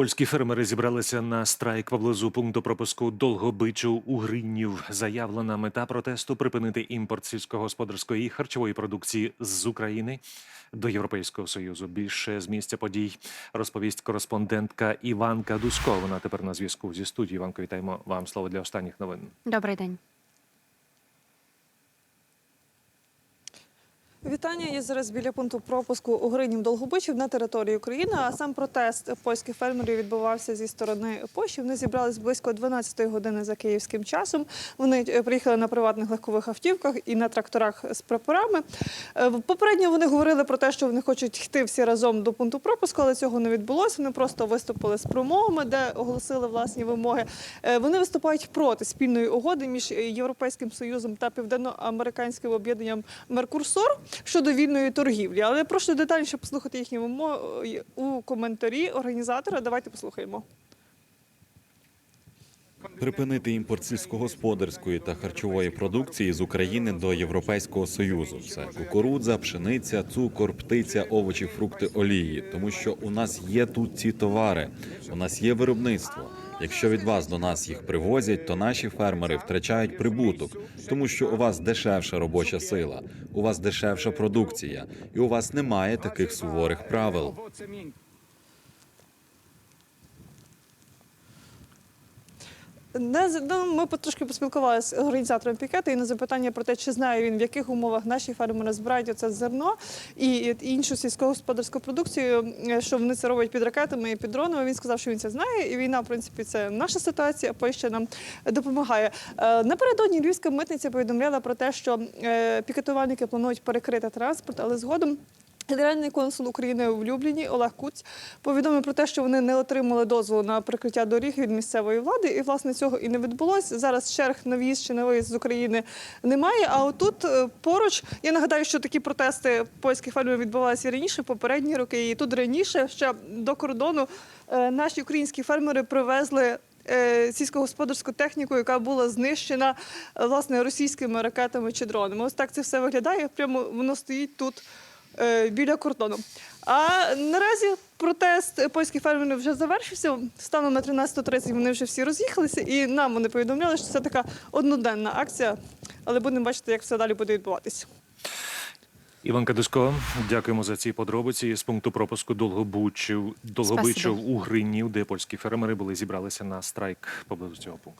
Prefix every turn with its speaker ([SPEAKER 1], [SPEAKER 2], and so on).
[SPEAKER 1] Польські фермери зібралися на страйк поблизу пункту пропуску Долгобичу у Гриннів. Заявлена мета протесту припинити імпорт сільськогосподарської і харчової продукції з України до Європейського союзу. Більше з місця подій розповість кореспондентка Іванка Дусько. Вона тепер на зв'язку зі студією. Іванко, вітаємо вам слово для останніх новин.
[SPEAKER 2] Добрий день.
[SPEAKER 3] Вітання. Я зараз біля пункту пропуску у Гринів Долгобичів на території України. А сам протест польських фермерів відбувався зі сторони Польщі. Вони зібрались близько 12-ї години за київським часом. Вони е, приїхали на приватних легкових автівках і на тракторах з прапорами. Е, Попередньо вони говорили про те, що вони хочуть йти всі разом до пункту пропуску, але цього не відбулося. Вони просто виступили з промовами, де оголосили власні вимоги. Е, Вони виступають проти спільної угоди між Європейським Союзом та Південноамериканським об'єднанням Меркурсор щодо вільної торгівлі. Але прошу детальніше послухати їхні вимоги у коментарі організатора. Давайте послухаємо.
[SPEAKER 4] Припинити імпорт сільськогосподарської та харчової продукції з України до Європейського союзу. Це кукурудза, пшениця, цукор, птиця, овочі, фрукти, олії. Тому що у нас є тут ці товари, у нас є виробництво. Якщо від вас до нас їх привозять, то наші фермери втрачають прибуток, тому що у вас дешевша робоча сила, у вас дешевша продукція, і у вас немає таких суворих правил.
[SPEAKER 3] Не ну, ми потрошки поспілкувалися з організатором пікету і на запитання про те, чи знає він, в яких умовах наші фермери збирають оце зерно і, іншу сільськогосподарську продукцію, що вони це роблять під ракетами і під дронами. Він сказав, що він це знає, і війна, в принципі, це наша ситуація. Польща нам допомагає. Е, Напередодні львівська митниця повідомляла про те, що е, пікетувальники планують перекрити транспорт, але згодом. Генеральний консул України в Любліні Олег Куць повідомив про те, що вони не отримали дозволу на прикриття доріг від місцевої влади, і власне цього і не відбулося. Зараз черг на в'їзд чи на виїзд з України немає. А отут е, поруч я нагадаю, що такі протести польських фермерів відбувалися і раніше, попередні роки, і тут раніше ще до кордону е, наші українські фермери привезли. е, Сільськогосподарську техніку, яка була знищена власне російськими ракетами чи дронами. Ось так це все виглядає. Прямо воно стоїть тут біля кордону. А наразі протест польських фермерів вже завершився. Станом на 13.30 вони вже всі роз'їхалися, і нам вони повідомляли, що це така одноденна акція, але будемо бачити, як все далі буде відбуватися.
[SPEAKER 1] Іванка Дусько, дякуємо за ці подробиці з пункту пропуску Долгобичів, Долгобичів у Гриннів, де польські фермери були зібралися на страйк поблизу цього пункту.